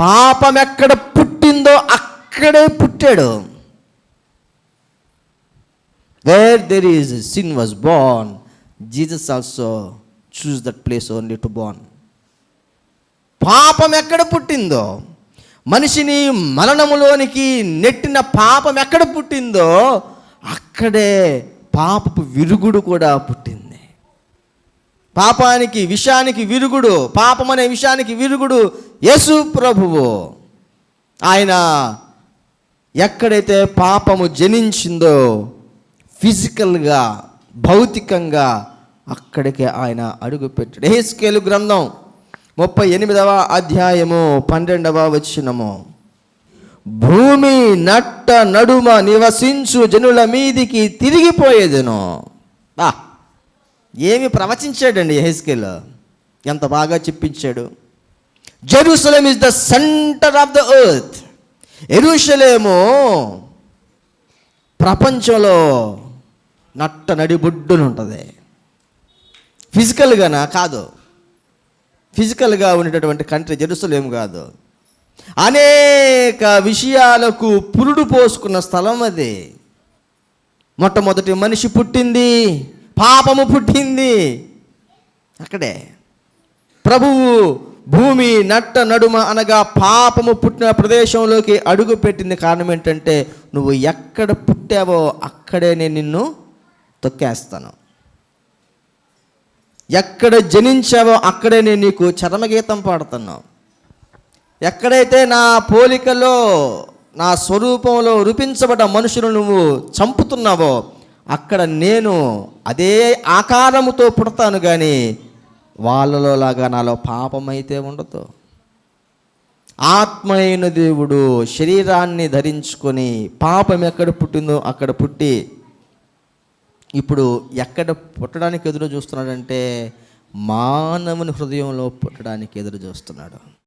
పాపం ఎక్కడ పుట్టిందో అక్కడే పుట్టాడు. Where there is sin was born Jesus also choose that place only to born పాపం ఎక్కడ పుట్టిందో మనిషిని మరణములోనికి నెట్టిన పాపం ఎక్కడ పుట్టిందో అక్కడే పాపపు విరుగుడు కూడా పుట్టింది. పాపానికి విషానికి విరుగుడు పాపం అనే విషయానికి విరుగుడు యేసు ప్రభువు. ఆయన ఎక్కడైతే పాపము జనించిందో ఫిజికల్గా భౌతికంగా అక్కడికే ఆయన అడుగుపెట్టాడు హేస్కేలు గ్రంథం ముప్పై ఎనిమిదవ అధ్యాయము పన్నెండవ వచ్చినము భూమి నట్ట నడుమ నివసించు జనుల మీదికి తిరిగిపోయేదను. బా ఏమి ప్రవచించాడండి హెస్కేల్ ఎంత బాగా చెప్పించాడు. Jerusalem is the centre of the earth. ఎరుషలేము ప్రపంచంలో నట్ట నడిబొడ్డున ఉంటుంది. ఫిజికల్గానా? కాదు. ఫిజికల్గా ఉండేటటువంటి కంట్రీ జెరూసలేం కాదు. అనేక విషయాలకు పురుడు పోసుకున్న స్థలం అది. మొట్టమొదటి మనిషి పుట్టింది పాపము పుట్టింది. అక్కడే. ప్రభువు భూమి నట్ట నడుమ అనగా పాపము పుట్టిన ప్రదేశంలోకి అడుగు పెట్టింది కారణం ఏంటంటే నువ్వు ఎక్కడ పుట్టావో అక్కడే నేను నిన్ను తొక్కేస్తాను. ఎక్కడ జనించావో అక్కడే నేను నీకు చరమగీతం పాడుతున్నావు ఎక్కడైతే నా పోలికలో నా స్వరూపంలో రూపించబడ్డ మనుషులు నువ్వు చంపుతున్నావో అక్కడ నేను అదే ఆకారముతో పుడతాను కానీ వాళ్ళలో లాగా నాలో పాపం అయితే ఉండదు. ఆత్మ అయిన దేవుడు శరీరాన్ని ధరించుకొని పాపం ఎక్కడ పుట్టిందో అక్కడ పుట్టి ఇప్పుడు ఎక్కడ పుట్టడానికి ఎదురు చూస్తున్నాడంటే మానవుని హృదయంలో పుట్టడానికి ఎదురు చూస్తున్నాడు.